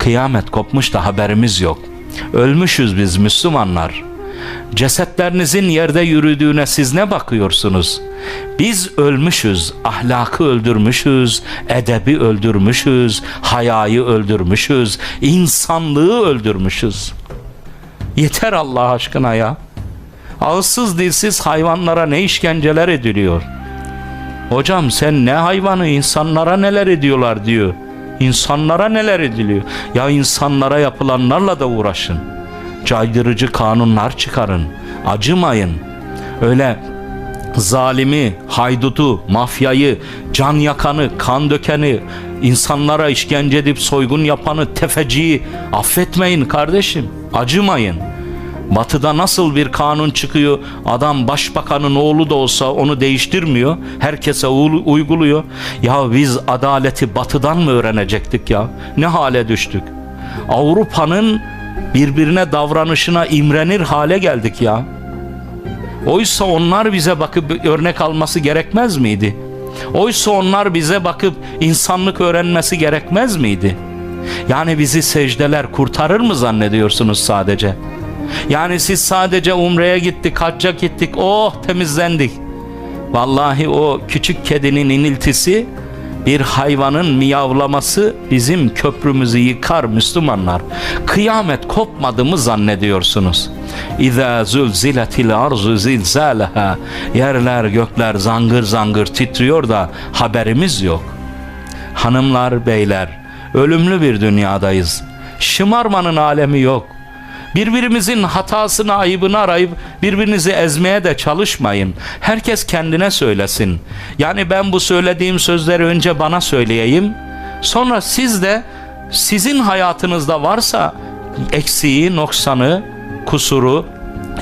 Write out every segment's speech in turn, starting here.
Kıyamet kopmuş da haberimiz yok. Ölmüşüz biz Müslümanlar. Cesetlerinizin yerde yürüdüğüne siz ne bakıyorsunuz? Biz ölmüşüz, ahlakı öldürmüşüz, edebi öldürmüşüz, hayayı öldürmüşüz, insanlığı öldürmüşüz. Yeter Allah aşkına ya. Ağızsız dilsiz hayvanlara ne işkenceler ediliyor. Hocam sen ne hayvanı insanlara neler ediyorlar diyor. İnsanlara neler ediliyor. Ya insanlara yapılanlarla da uğraşın. Caydırıcı kanunlar çıkarın. Acımayın. Öyle zalimi, haydutu, mafyayı, can yakanı, kan dökeni, insanlara işkence edip soygun yapanı, tefeciyi affetmeyin kardeşim. Acımayın. Batı'da nasıl bir kanun çıkıyor, adam başbakanın oğlu da olsa onu değiştirmiyor, herkese uyguluyor. Ya biz adaleti Batı'dan mı öğrenecektik ya? Ne hale düştük? Avrupa'nın birbirine davranışına imrenir hale geldik ya. Oysa onlar bize bakıp örnek alması gerekmez miydi? Oysa onlar bize bakıp insanlık öğrenmesi gerekmez miydi? Yani bizi secdeler kurtarır mı zannediyorsunuz sadece? Yani siz sadece umreye gittik, hacca gittik, oh temizlendik. Vallahi o küçük kedinin iniltisi bir hayvanın miyavlaması bizim köprümüzü yıkar Müslümanlar. Kıyamet kopmadı mı zannediyorsunuz? İza zulziletil arzu zilzalaha yerler gökler zangır zangır titriyor da haberimiz yok. Hanımlar beyler ölümlü bir dünyadayız. Şımarmanın alemi yok. Birbirimizin hatasını, ayıbını arayıp birbirinizi ezmeye de çalışmayın. Herkes kendine söylesin. Yani ben bu söylediğim sözleri önce bana söyleyeyim. Sonra siz de sizin hayatınızda varsa eksiği, noksanı, kusuru,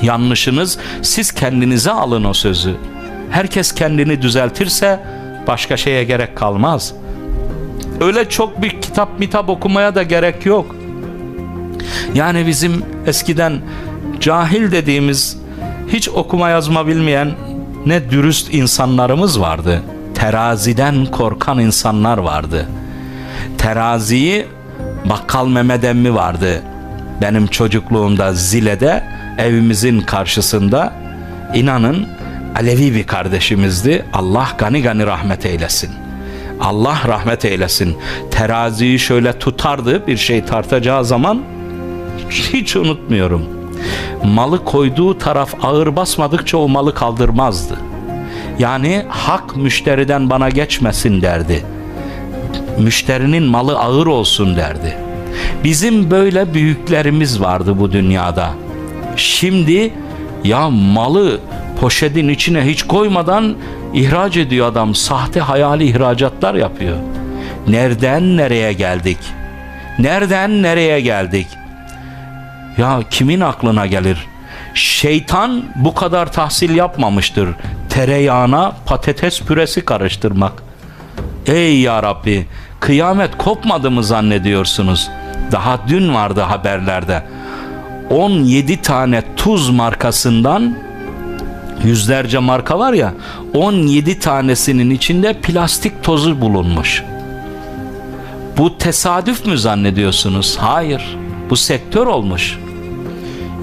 yanlışınız siz kendinize alın o sözü. Herkes kendini düzeltirse başka şeye gerek kalmaz. Öyle çok bir kitap mitap okumaya da gerek yok. Yani bizim eskiden cahil dediğimiz hiç okuma yazma bilmeyen ne dürüst insanlarımız vardı. Teraziden korkan insanlar vardı. Teraziyi bakkal Mehmet emmi vardı. Benim çocukluğumda Zile'de evimizin karşısında inanın Alevi bir kardeşimizdi. Allah gani gani rahmet eylesin. Allah rahmet eylesin. Teraziyi şöyle tutardı bir şey tartacağı zaman hiç unutmuyorum. Malı koyduğu taraf ağır basmadıkça o malı kaldırmazdı. Yani hak müşteriden bana geçmesin derdi. Müşterinin malı ağır olsun derdi. Bizim böyle büyüklerimiz vardı bu dünyada. Şimdi ya malı poşetin içine hiç koymadan ihraç ediyor adam. Sahte hayali ihracatlar yapıyor. Nereden nereye geldik? Nereden nereye geldik? Ya kimin aklına gelir? Şeytan bu kadar tahsil yapmamıştır. Tereyağına patates püresi karıştırmak. Ey ya Rabbi, kıyamet kopmadı mı zannediyorsunuz? Daha dün vardı haberlerde. 17 tane tuz markasından yüzlerce marka var ya 17 tanesinin içinde plastik tozu bulunmuş. Bu tesadüf mü zannediyorsunuz? Hayır. Bu sektör olmuş.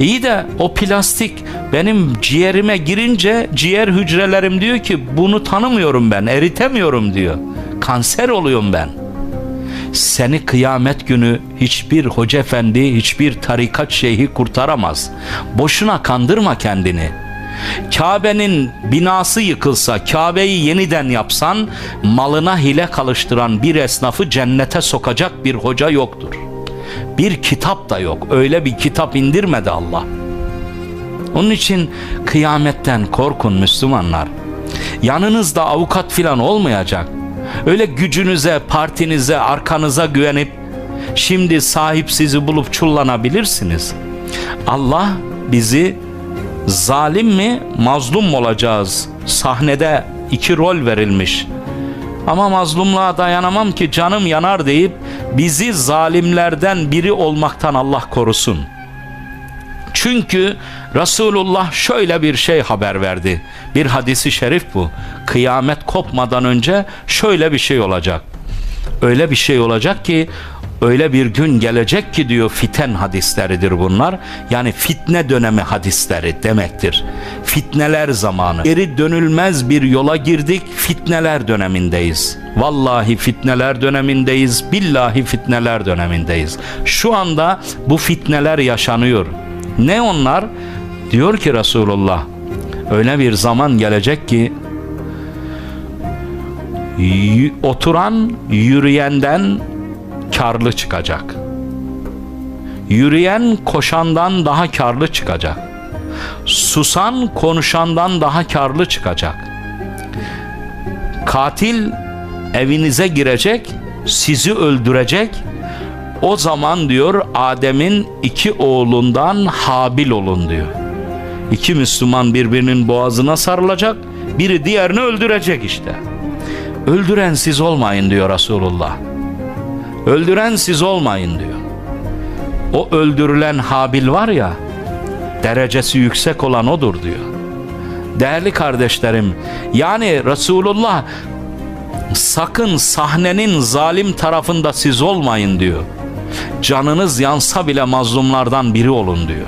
İyi de o plastik benim ciğerime girince ciğer hücrelerim diyor ki bunu tanımıyorum ben, eritemiyorum diyor. Kanser oluyorum ben. Seni kıyamet günü hiçbir hoca efendi, hiçbir tarikat şeyhi kurtaramaz. Boşuna kandırma kendini. Kabe'nin binası yıkılsa, Kabe'yi yeniden yapsan, malına hile kalıştıran bir esnafı cennete sokacak bir hoca yoktur. Bir kitap da yok. Öyle bir kitap indirmedi Allah. Onun için kıyametten korkun Müslümanlar. Yanınızda avukat filan olmayacak. Öyle gücünüze, partinize, arkanıza güvenip şimdi sahip sizi bulup çullanabilirsiniz. Allah bizi zalim mi, mazlum mu olacağız? Sahnede iki rol verilmiş. Ama mazlumluğa dayanamam ki canım yanar deyip bizi zalimlerden biri olmaktan Allah korusun. Çünkü Resulullah şöyle bir şey haber verdi. Bir hadisi şerif bu. Kıyamet kopmadan önce şöyle bir şey olacak. Öyle bir şey olacak ki Öyle bir gün gelecek ki diyor fiten hadisleridir bunlar. Yani fitne dönemi hadisleri demektir. Fitneler zamanı. Geri dönülmez bir yola girdik. Fitneler dönemindeyiz. Vallahi fitneler dönemindeyiz. Billahi fitneler dönemindeyiz. Şu anda bu fitneler yaşanıyor. Ne onlar? Diyor ki Resulullah öyle bir zaman gelecek ki oturan yürüyenden karlı çıkacak. Yürüyen koşandan daha karlı çıkacak. Susan konuşandan daha karlı çıkacak. Katil evinize girecek, sizi öldürecek. O zaman diyor Adem'in iki oğlundan Habil olun diyor. İki Müslüman birbirinin boğazına sarılacak, biri diğerini öldürecek işte. Öldüren siz olmayın diyor Resulullah. Öldüren siz olmayın diyor. O öldürülen Habil var ya, derecesi yüksek olan odur diyor. Değerli kardeşlerim, yani Resulullah sakın sahnenin zalim tarafında siz olmayın diyor. Canınız yansa bile mazlumlardan biri olun diyor.